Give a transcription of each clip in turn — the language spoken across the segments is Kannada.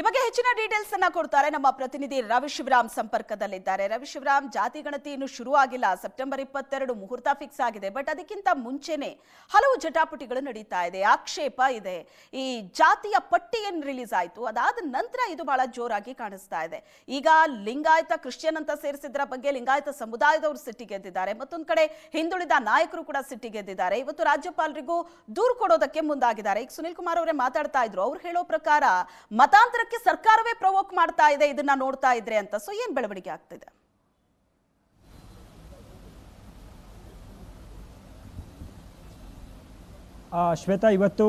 ಈ ಹೆಚ್ಚಿನ ಡೀಟೇಲ್ಸ್ ಅನ್ನ ಕೊಡ್ತಾರೆ ನಮ್ಮ ಪ್ರತಿನಿಧಿ ರವಿ ಶಿವರಾಮ್ ಸಂಪರ್ಕದಲ್ಲಿದ್ದಾರೆ. ರವಿ ಶಿವರಾಮ್, ಜಾತಿ ಗಣತಿ ಇನ್ನು ಶುರು ಆಗಿಲ್ಲ. ಸೆಪ್ಟೆಂಬರ್ ಇಪ್ಪತ್ತೆರಡು ಮುಹೂರ್ತ ಫಿಕ್ಸ್ ಆಗಿದೆ. ಬಟ್ ಅದಕ್ಕಿಂತ ಮುಂಚೆನೆ ಹಲವು ಜಟಾಪುಟಿಗಳು ನಡೀತಾ ಇದೆ. ಆಕ್ಷೇಪ ಇದೆ. ಈ ಜಾತಿಯ ಪಟ್ಟಿ ಏನ್ ರಿಲೀಸ್ ಆಯ್ತು? ಅದಾದ ನಂತರ ಇದು ಬಹಳ ಜೋರಾಗಿ ಕಾಣಿಸ್ತಾ ಇದೆ. ಈಗ ಲಿಂಗಾಯತ, ಕ್ರಿಶ್ಚಿಯನ್ ಅಂತ ಸೇರಿಸಿದ್ರ ಬಗ್ಗೆ ಲಿಂಗಾಯತ ಸಮುದಾಯದವರು ಸಿಟ್ಟಿಗೆದ್ದಿದ್ದಾರೆ ಮತ್ತೊಂದ್ ಕಡೆ ಹಿಂದುಳಿದ ನಾಯಕರು ಕೂಡ ಸಿಟ್ಟಿಗೆದ್ದಿದ್ದಾರೆ ಇವತ್ತು ರಾಜ್ಯಪಾಲರಿಗೂ ದೂರು ಕೊಡೋದಕ್ಕೆ ಮುಂದಾಗಿದ್ದಾರೆ. ಈಗ ಸುನಿಲ್ ಕುಮಾರ್ ಅವರೇ ಮಾತಾಡ್ತಾ ಇದ್ರು. ಅವ್ರು ಹೇಳೋ ಪ್ರಕಾರ ಮತಾಂತರಕ್ಕೆ ಸರ್ಕಾರವೇ ಪ್ರವೋಕ್ ಮಾಡ್ತಾ ಇದೆ, ಇದನ್ನ ನೋಡ್ತಾ ಇದ್ರೆ ಅಂತ. ಸೊ ಏನ್ ಬೆಳವಣಿಗೆ ಆಗ್ತಿದೆ ಶ್ವೇತಾ, ಇವತ್ತು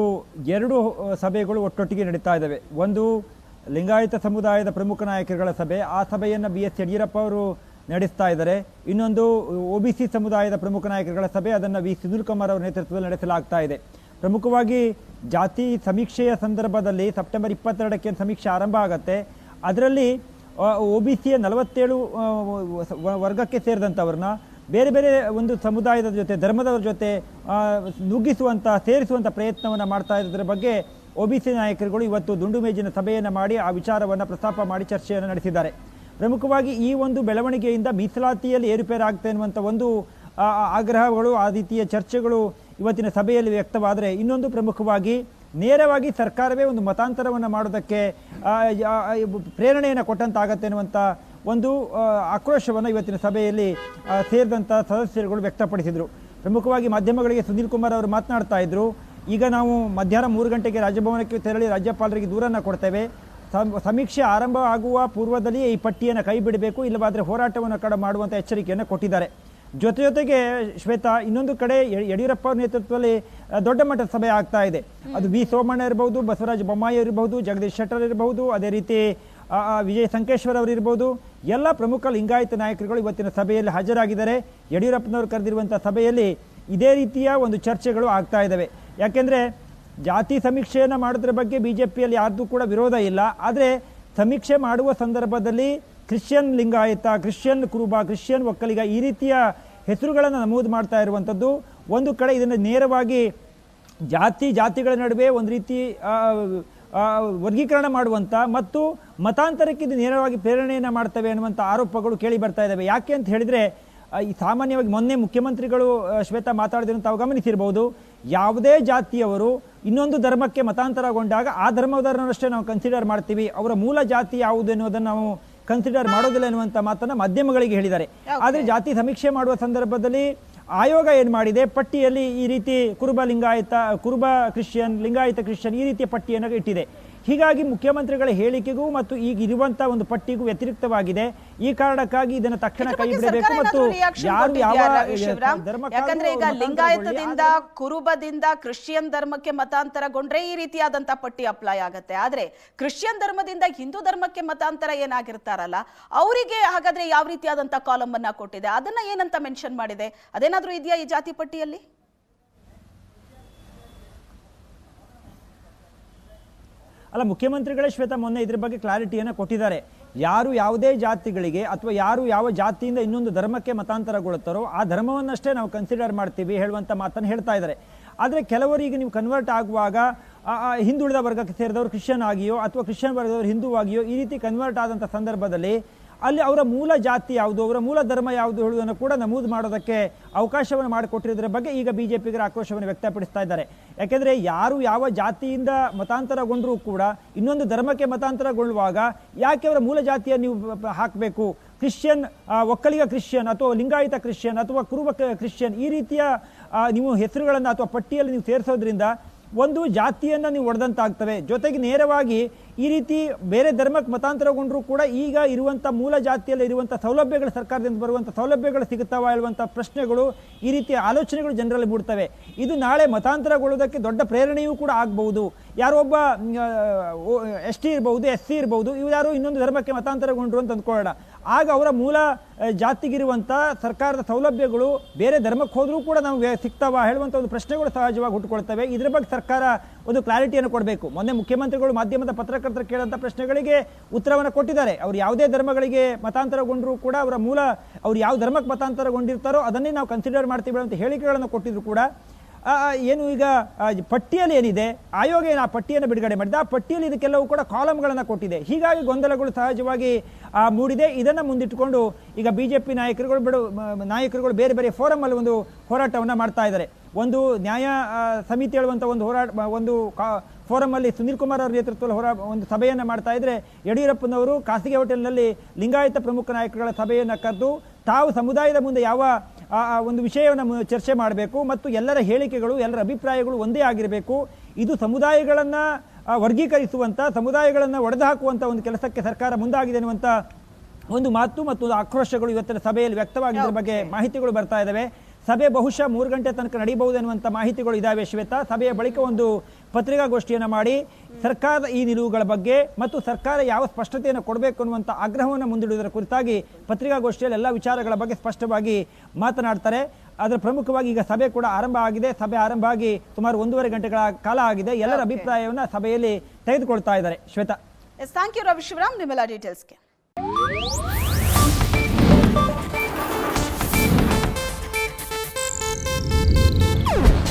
ಎರಡು ಸಭೆಗಳು ಒಟ್ಟೊಟ್ಟಿಗೆ ನಡೀತಾ ಇದ್ದಾವೆ ಒಂದು, ಲಿಂಗಾಯತ ಸಮುದಾಯದ ಪ್ರಮುಖ ನಾಯಕರುಗಳ ಸಭೆ. ಆ ಸಭೆಯನ್ನು ಬಿ ಎಸ್ ಯಡಿಯೂರಪ್ಪ ಅವರು ನಡೆಸ್ತಾ ಇದ್ದಾರೆ. ಇನ್ನೊಂದು ಒ ಬಿ ಸಿ ಸಮುದಾಯದ ಪ್ರಮುಖ ನಾಯಕರುಗಳ ಸಭೆ. ಅದನ್ನು ವಿ. ಸುನಿಲ್ ಕುಮಾರ್ ಅವರ ನೇತೃತ್ವದಲ್ಲಿ ನಡೆಸಲಾಗ್ತಾ ಇದೆ. ಪ್ರಮುಖವಾಗಿ ಜಾತಿ ಸಮೀಕ್ಷೆಯ ಸಂದರ್ಭದಲ್ಲಿ ಸೆಪ್ಟೆಂಬರ್ ಇಪ್ಪತ್ತೆರಡಕ್ಕೆ ಸಮೀಕ್ಷೆ ಆರಂಭ ಆಗುತ್ತೆ. ಅದರಲ್ಲಿ ಒ ಬಿ ಸಿಯ ನಲವತ್ತೇಳು ವರ್ಗಕ್ಕೆ ಸೇರಿದಂಥವ್ರನ್ನ ಬೇರೆ ಬೇರೆ ಒಂದು ಸಮುದಾಯದ ಜೊತೆ, ಧರ್ಮದವರ ಜೊತೆ ನುಗ್ಗಿಸುವಂಥ, ಸೇರಿಸುವಂಥ ಪ್ರಯತ್ನವನ್ನು ಮಾಡ್ತಾ ಇರೋದ್ರ ಬಗ್ಗೆ ಒ ಬಿ ಸಿ ನಾಯಕರುಗಳು ಇವತ್ತು ದುಂಡು ಮೇಜಿನ ಸಭೆಯನ್ನು ಮಾಡಿ ಆ ವಿಚಾರವನ್ನು ಪ್ರಸ್ತಾಪ ಮಾಡಿ ಚರ್ಚೆಯನ್ನು ನಡೆಸಿದ್ದಾರೆ. ಪ್ರಮುಖವಾಗಿ ಈ ಒಂದು ಬೆಳವಣಿಗೆಯಿಂದ ಮೀಸಲಾತಿಯಲ್ಲಿ ಏರುಪೇರಾಗುತ್ತೆ ಎನ್ನುವಂಥ ಒಂದು ಆಗ್ರಹಗಳು ಆ ರೀತಿಯ ಚರ್ಚೆಗಳು ಇವತ್ತಿನ ಸಭೆಯಲ್ಲಿ ವ್ಯಕ್ತವಾದರೆ ಇನ್ನೊಂದು ಪ್ರಮುಖವಾಗಿ ನೇರವಾಗಿ ಸರ್ಕಾರವೇ ಒಂದು ಮತಾಂತರವನ್ನು ಮಾಡೋದಕ್ಕೆ ಪ್ರೇರಣೆಯನ್ನು ಕೊಟ್ಟಂತಾಗತ್ತೆ ಅನ್ನುವಂಥ ಒಂದು ಆಕ್ರೋಶವನ್ನು ಇವತ್ತಿನ ಸಭೆಯಲ್ಲಿ ಸೇರಿದಂಥ ಸದಸ್ಯರುಗಳು ವ್ಯಕ್ತಪಡಿಸಿದರು. ಪ್ರಮುಖವಾಗಿ ಮಾಧ್ಯಮಗಳಿಗೆ ಸುನೀಲ್ ಕುಮಾರ್ ಅವರು ಮಾತನಾಡ್ತಾ ಇದ್ದರು ಈಗ ನಾವು ಮಧ್ಯಾಹ್ನ ಮೂರು ಗಂಟೆಗೆ ರಾಜಭವನಕ್ಕೆ ತೆರಳಿ ರಾಜ್ಯಪಾಲರಿಗೆ ದೂರನ್ನು ಕೊಡ್ತೇವೆ. ಸಮ್- ಸಮೀಕ್ಷೆ ಆರಂಭ ಆಗುವ ಪೂರ್ವದಲ್ಲಿಯೇ ಈ ಪಟ್ಟಿಯನ್ನು ಕೈ ಬಿಡಬೇಕು ಇಲ್ಲವಾದರೆ ಹೋರಾಟವನ್ನು ಕಡ ಮಾಡುವಂಥ ಎಚ್ಚರಿಕೆಯನ್ನು ಕೊಟ್ಟಿದ್ದಾರೆ. ಜೊತೆ ಜೊತೆಗೆ ಶ್ವೇತಾ ಇನ್ನೊಂದು ಕಡೆ ಯಡಿಯೂರಪ್ಪ ಅವ್ರ ನೇತೃತ್ವದಲ್ಲಿ ದೊಡ್ಡ ಮಟ್ಟದ ಸಭೆ ಆಗ್ತಾ ಇದೆ. ಅದು ವಿ ಸೋಮಣ್ಣ ಇರಬಹುದು ಬಸವರಾಜ ಬೊಮ್ಮಾಯಿ ಇರಬಹುದು ಜಗದೀಶ್ ಶೆಟ್ಟರ್ ಇರಬಹುದು ಅದೇ ರೀತಿ ವಿಜಯ್ ಸಂಕೇಶ್ವರ್ ಅವರು ಇರಬಹುದು. ಎಲ್ಲ ಪ್ರಮುಖ ಲಿಂಗಾಯತ ನಾಯಕರುಗಳು ಇವತ್ತಿನ ಸಭೆಯಲ್ಲಿ ಹಾಜರಾಗಿದ್ದಾರೆ. ಯಡಿಯೂರಪ್ಪನವರು ಕರೆದಿರುವಂಥ ಸಭೆಯಲ್ಲಿ ಇದೇ ರೀತಿಯ ಒಂದು ಚರ್ಚೆಗಳು ಆಗ್ತಾ ಇದ್ದಾವೆ ಯಾಕೆಂದ್ರೆ ಜಾತಿ ಸಮೀಕ್ಷೆಯನ್ನು ಮಾಡೋದ್ರ ಬಗ್ಗೆ ಬಿ ಜೆ ಪಿಯಲ್ಲಿ ಯಾರ್ದು ಕೂಡ ವಿರೋಧ ಇಲ್ಲ. ಆದರೆ ಸಮೀಕ್ಷೆ ಮಾಡುವ ಸಂದರ್ಭದಲ್ಲಿ Christian Lingayat Christian Kuruba Christian Vokkaliga ಈ ರೀತಿಯ ಹೆಸರುಗಳನ್ನು ನಮೂದು ಮಾಡ್ತಾ ಇರುವಂಥದ್ದು ಒಂದು ಕಡೆ ಇದನ್ನು ನೇರವಾಗಿ ಜಾತಿ, ಜಾತಿಗಳ ನಡುವೆ ಒಂದು ರೀತಿ ವರ್ಗೀಕರಣ ಮಾಡುವಂಥ ಮತ್ತು ಮತಾಂತರಕ್ಕೆ ಇದು ನೇರವಾಗಿ ಪ್ರೇರಣೆಯನ್ನು ಮಾಡ್ತವೆ ಅನ್ನುವಂಥ ಆರೋಪಗಳು ಕೇಳಿ ಬರ್ತಾ ಇದ್ದಾವೆ ಯಾಕೆ ಅಂತ ಹೇಳಿದರೆ ಈ ಸಾಮಾನ್ಯವಾಗಿ ಮೊನ್ನೆ ಮುಖ್ಯಮಂತ್ರಿಗಳು ಶ್ವೇತಾ ಮಾತಾಡಿದ್ರು ತಾವು ಗಮನಿಸಿರ್ಬೋದು. ಯಾವುದೇ ಜಾತಿಯವರು ಇನ್ನೊಂದು ಧರ್ಮಕ್ಕೆ ಮತಾಂತರಗೊಂಡಾಗ ಆ ಧರ್ಮದವರನ್ನಷ್ಟೇ ನಾವು ಕನ್ಸಿಡರ್ ಮಾಡ್ತೀವಿ. ಅವರ ಮೂಲ ಜಾತಿ ಯಾವುದು ಎನ್ನುವುದನ್ನು ನಾವು ಕನ್ಸಿಡರ್ ಮಾಡೋದಿಲ್ಲ ಎನ್ನುವಂಥ ಮಾತನ್ನು ಮಾಧ್ಯಮಗಳಿಗೆ ಹೇಳಿದ್ದಾರೆ. ಆದರೆ ಜಾತಿ ಸಮೀಕ್ಷೆ ಮಾಡುವ ಸಂದರ್ಭದಲ್ಲಿ ಆಯೋಗ ಏನು ಮಾಡಿದೆ? ಪಟ್ಟಿಯಲ್ಲಿ ಈ ರೀತಿ ಕುರುಬ ಲಿಂಗಾಯತ ಕುರುಬ ಕ್ರಿಶ್ಚಿಯನ್ ಲಿಂಗಾಯತ ಕ್ರಿಶ್ಚಿಯನ್ ಈ ರೀತಿಯ ಪಟ್ಟಿಯನ್ನು ಇಟ್ಟಿದೆ. ಹೀಗಾಗಿ ಮುಖ್ಯಮಂತ್ರಿಗಳ ಹೇಳಿಕೆಗೂ ಮತ್ತು ಈಗ ಇರುವಂತಹ ಒಂದು ಪಟ್ಟಿಗೂ ವ್ಯತಿರಿಕ್ತವಾಗಿದೆ. ಈ ಕಾರಣಕ್ಕಾಗಿ ಇದನ್ನು ತಕ್ಷಣ ಕೈ ಬಿಡಬೇಕು ಮತ್ತು ಯಾರು ಯಾವ ಯಾಕಂದ್ರೆ ಈಗ ಲಿಂಗಾಯತದಿಂದ ಕುರುಬದಿಂದ ಕ್ರಿಶ್ಚಿಯನ್ ಧರ್ಮಕ್ಕೆ ಮತಾಂತರಗೊಂಡ್ರೆ ಈ ರೀತಿಯಾದಂತ ಪಟ್ಟಿ ಅಪ್ಲೈ ಆಗತ್ತೆ. ಆದ್ರೆ ಕ್ರಿಶ್ಚಿಯನ್ ಧರ್ಮದಿಂದ ಹಿಂದೂ ಧರ್ಮಕ್ಕೆ ಮತಾಂತರ ಏನಾಗಿರ್ತಾರಲ್ಲ ಅವರಿಗೆ ಹಾಗಾದ್ರೆ ಯಾವ ರೀತಿಯಾದಂತ ಕಾಲಮ್ ಅನ್ನ ಕೊಟ್ಟಿದೆ? ಅದನ್ನ ಏನಂತ ಮೆನ್ಷನ್ ಮಾಡಿದೆ? ಅದೇನಾದ್ರೂ ಇದೆಯಾ ಈ ಜಾತಿ ಪಟ್ಟಿಯಲ್ಲಿ? ಅಲ್ಲ, ಮುಖ್ಯಮಂತ್ರಿಗಳೇ ಶ್ವೇತ ಮೊನ್ನೆ ಇದ್ರ ಬಗ್ಗೆ ಕ್ಲಾರಿಟಿಯನ್ನು ಕೊಟ್ಟಿದ್ದಾರೆ. ಯಾರು ಯಾವುದೇ ಜಾತಿಗಳಿಗೆ ಅಥವಾ ಯಾರು ಯಾವ ಜಾತಿಯಿಂದ ಇನ್ನೊಂದು ಧರ್ಮಕ್ಕೆ ಮತಾಂತರಗೊಳ್ಳುತ್ತಾರೋ ಆ ಧರ್ಮವನ್ನಷ್ಟೇ ನಾವು ಕನ್ಸಿಡರ್ ಮಾಡ್ತೀವಿ ಹೇಳುವಂಥ ಮಾತನ್ನು ಹೇಳ್ತಾ ಇದ್ದಾರೆ. ಆದರೆ ಕೆಲವರಿಗೆ ನೀವು ಕನ್ವರ್ಟ್ ಆಗುವಾಗ ಹಿಂದುಳಿದ ವರ್ಗಕ್ಕೆ ಸೇರಿದವರು ಕ್ರಿಶ್ಚಿಯನ್ ಆಗಿಯೋ ಅಥವಾ ಕ್ರಿಶ್ಚಿಯನ್ ವರ್ಗದವರು ಹಿಂದೂ ಆಗಿಯೋ ಈ ರೀತಿ ಕನ್ವರ್ಟ್ ಆದಂಥ ಸಂದರ್ಭದಲ್ಲಿ ಅಲ್ಲಿ ಅವರ ಮೂಲ ಜಾತಿ ಯಾವುದು, ಅವರ ಮೂಲ ಧರ್ಮ ಯಾವುದು ಹೇಳುವುದನ್ನು ಕೂಡ ನಮೂದು ಮಾಡೋದಕ್ಕೆ ಅವಕಾಶವನ್ನು ಮಾಡಿಕೊಟ್ಟಿರೋದ್ರ ಬಗ್ಗೆ ಈಗ ಬಿ ಜೆ ಪಿಗರ ಆಕ್ರೋಶವನ್ನು ವ್ಯಕ್ತಪಡಿಸ್ತಾ ಇದ್ದಾರೆ. ಯಾಕೆಂದರೆ ಯಾರು ಯಾವ ಜಾತಿಯಿಂದ ಮತಾಂತರಗೊಂಡರೂ ಕೂಡ ಇನ್ನೊಂದು ಧರ್ಮಕ್ಕೆ ಮತಾಂತರಗೊಳ್ಳುವಾಗ ಯಾಕೆ ಅವರ ಮೂಲ ಜಾತಿಯನ್ನು ನೀವು ಹಾಕಬೇಕು? ಕ್ರಿಶ್ಚಿಯನ್ ಒಕ್ಕಲಿಗ ಕ್ರಿಶ್ಚಿಯನ್ ಅಥವಾ ಲಿಂಗಾಯತ ಕ್ರಿಶ್ಚಿಯನ್ ಅಥವಾ ಕುರುಬ ಕ್ರಿಶ್ಚಿಯನ್ ಈ ರೀತಿಯ ನೀವು ಹೆಸರುಗಳನ್ನು ಅಥವಾ ಪಟ್ಟಿಯಲ್ಲಿ ನೀವು ಸೇರಿಸೋದ್ರಿಂದ ಒಂದು ಜಾತಿಯನ್ನು ನೀವು ಒಡೆದಂತಾಗ್ತವೆ. ಜೊತೆಗೆ ನೇರವಾಗಿ ಈ ರೀತಿ ಬೇರೆ ಧರ್ಮಕ್ಕೆ ಮತಾಂತರಗೊಂಡರೂ ಕೂಡ ಈಗ ಇರುವಂಥ ಮೂಲ ಜಾತಿಯಲ್ಲಿ ಇರುವಂಥ ಸೌಲಭ್ಯಗಳು ಸರ್ಕಾರದಿಂದ ಬರುವಂಥ ಸೌಲಭ್ಯಗಳು ಸಿಗುತ್ತವ ಹೇಳುವಂಥ ಪ್ರಶ್ನೆಗಳು ಈ ರೀತಿಯ ಆಲೋಚನೆಗಳು ಜನರಲ್ಲಿ ಮೂಡ್ತವೆ. ಇದು ನಾಳೆ ಮತಾಂತರಗೊಳ್ಳೋದಕ್ಕೆ ದೊಡ್ಡ ಪ್ರೇರಣೆಯೂ ಕೂಡ ಆಗಬಹುದು. ಯಾರೊಬ್ಬ ಎಸ್ ಟಿ ಇರ್ಬೋದು ಎಸ್ ಸಿ ಇರ್ಬೋದು ಇವ್ ಯಾರು ಇನ್ನೊಂದು ಧರ್ಮಕ್ಕೆ ಮತಾಂತರಗೊಂಡ್ರು ಅಂತ ಅಂದ್ಕೊಳ್ಳೋಣ. ಆಗ ಅವರ ಮೂಲ ಜಾತಿಗಿರುವಂಥ ಸರ್ಕಾರದ ಸೌಲಭ್ಯಗಳು ಬೇರೆ ಧರ್ಮಕ್ಕೆ ಹೋದರೂ ಕೂಡ ನಮಗೆ ಸಿಗ್ತಾವ ಹೇಳುವಂಥ ಒಂದು ಪ್ರಶ್ನೆಗಳು ಸಹಜವಾಗಿ ಹುಟ್ಟುಕೊಳ್ತವೆ. ಇದ್ರ ಬಗ್ಗೆ ಸರ್ಕಾರ ಒಂದು ಕ್ಲಾರಿಟಿಯನ್ನು ಕೊಡಬೇಕು. ಮೊನ್ನೆ ಮುಖ್ಯಮಂತ್ರಿಗಳು ಮಾಧ್ಯಮದ ಪತ್ರಕರ್ತರು ಕೇಳಂಥ ಪ್ರಶ್ನೆಗಳಿಗೆ ಉತ್ತರವನ್ನು ಕೊಟ್ಟಿದ್ದಾರೆ. ಅವ್ರು ಯಾವುದೇ ಧರ್ಮಗಳಿಗೆ ಮತಾಂತರಗೊಂಡರೂ ಕೂಡ ಅವರ ಮೂಲ, ಅವ್ರು ಯಾವ ಧರ್ಮಕ್ಕೆ ಮತಾಂತರಗೊಂಡಿರ್ತಾರೋ ಅದನ್ನೇ ನಾವು ಕನ್ಸಿಡರ್ ಮಾಡ್ತೀವಿ ಅಂತ ಹೇಳಿಕೆಗಳನ್ನು ಕೊಟ್ಟಿದ್ರು ಕೂಡ. ಏನು ಈಗ ಪಟ್ಟಿಯಲ್ಲಿ ಏನಿದೆ ಆಯೋಗ ಏನು ಆ ಪಟ್ಟಿಯನ್ನು ಬಿಡುಗಡೆ ಮಾಡಿದೆ. ಆ ಪಟ್ಟಿಯಲ್ಲಿ ಇದಕ್ಕೆಲ್ಲವೂ ಕೂಡ ಕಾಲಮ್ಗಳನ್ನು ಕೊಟ್ಟಿದೆ. ಹೀಗಾಗಿ ಗೊಂದಲಗಳು ಸಹಜವಾಗಿ ಮೂಡಿದೆ. ಇದನ್ನು ಮುಂದಿಟ್ಟುಕೊಂಡು ಈಗ ಬಿ ಜೆ ಪಿ ನಾಯಕರುಗಳು ಬಿಡು ನಾಯಕರುಗಳು ಬೇರೆ ಬೇರೆ ಫೋರಮಲ್ಲಿ ಒಂದು ಹೋರಾಟವನ್ನು ಮಾಡ್ತಾ ಇದ್ದಾರೆ. ಒಂದು ನ್ಯಾಯ ಸಮಿತಿ ಹೇಳುವಂಥ ಒಂದು ಹೋರಾಟ ಒಂದು ಕಾ ಫೋರಮಲ್ಲಿ ಸುನೀಲ್ ಕುಮಾರ್ ಅವರ ನೇತೃತ್ವದಲ್ಲಿ ಹೋರಾ, ಒಂದು ಸಭೆಯನ್ನು ಮಾಡ್ತಾ ಇದ್ದರೆ ಯಡಿಯೂರಪ್ಪನವರು ಖಾಸಗಿ ಹೋಟೆಲ್ನಲ್ಲಿ ಲಿಂಗಾಯತ ಪ್ರಮುಖ ನಾಯಕರುಗಳ ಸಭೆಯನ್ನು ಕರೆದು ತಾವು ಸಮುದಾಯದ ಮುಂದೆ ಯಾವ ಆ, ಒಂದು ವಿಷಯವನ್ನು ಚರ್ಚೆ ಮಾಡಬೇಕು ಮತ್ತು ಎಲ್ಲರ ಹೇಳಿಕೆಗಳು ಎಲ್ಲರ ಅಭಿಪ್ರಾಯಗಳು ಒಂದೇ ಆಗಿರಬೇಕು. ಇದು ಸಮುದಾಯಗಳನ್ನು ವರ್ಗೀಕರಿಸುವಂಥ ಸಮುದಾಯಗಳನ್ನು ಒಡೆದು ಹಾಕುವಂಥ ಒಂದು ಕೆಲಸಕ್ಕೆ ಸರ್ಕಾರ ಮುಂದಾಗಿದೆ ಅನ್ನುವಂಥ ಒಂದು ಮಾತು ಮತ್ತು ಒಂದು ಆಕ್ರೋಶಗಳು ಇವತ್ತಿನ ಸಭೆಯಲ್ಲಿ ವ್ಯಕ್ತವಾಗಿದ್ದರ ಬಗ್ಗೆ ಮಾಹಿತಿಗಳು ಬರ್ತಾ ಇದ್ದಾವೆ ಸಭೆ ಬಹುಶಃ ಮೂರು ಗಂಟೆ ತನಕ ನಡೀಬಹುದು ಎನ್ನುವಂಥ ಮಾಹಿತಿಗಳು ಇದಾವೆ ಶ್ವೇತಾ. ಸಭೆಯ ಬಳಿಕ ಒಂದು ಪತ್ರಿಕಾಗೋಷ್ಠಿಯನ್ನು ಮಾಡಿ ಸರ್ಕಾರದ ಈ ನಿಲುವುಗಳ ಬಗ್ಗೆ ಮತ್ತು ಸರ್ಕಾರ ಯಾವ ಸ್ಪಷ್ಟತೆಯನ್ನು ಕೊಡಬೇಕು ಅನ್ನುವಂಥ ಆಗ್ರಹವನ್ನು ಮುಂದಿಡುವುದರ ಕುರಿತಾಗಿ ಪತ್ರಿಕಾಗೋಷ್ಠಿಯಲ್ಲಿ ಎಲ್ಲ ವಿಚಾರಗಳ ಬಗ್ಗೆ ಸ್ಪಷ್ಟವಾಗಿ ಮಾತನಾಡ್ತಾರೆ. ಅದರ ಪ್ರಮುಖವಾಗಿ ಈಗ ಸಭೆ ಕೂಡ ಆರಂಭ ಆಗಿದೆ. ಸಭೆ ಆರಂಭ ಆಗಿ ಸುಮಾರು ಒಂದೂವರೆ ಗಂಟೆಗಳ ಕಾಲ ಆಗಿದೆ. ಎಲ್ಲರ. ಅಭಿಪ್ರಾಯವನ್ನು ಸಭೆಯಲ್ಲಿ ತೆಗೆದುಕೊಳ್ತಾ ಇದ್ದಾರೆ. Shweta. Yes thank you Ravi Shivaram ನಿಮ್ಮೆಲ್ಲ ಡೀಟೇಲ್ಸ್ಗೆ